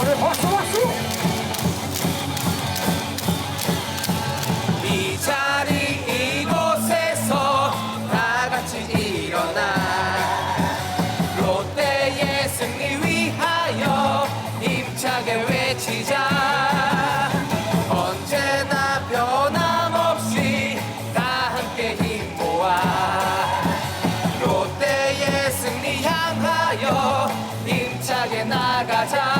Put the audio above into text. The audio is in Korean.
오늘 박수 박수! 이 자리 이곳에서 다 같이 일어나. 롯데의 승리 위하여 힘차게 외치자. 언제나 변함없이 다 함께 힘 모아. 롯데의 승리 향하여 힘차게 나가자.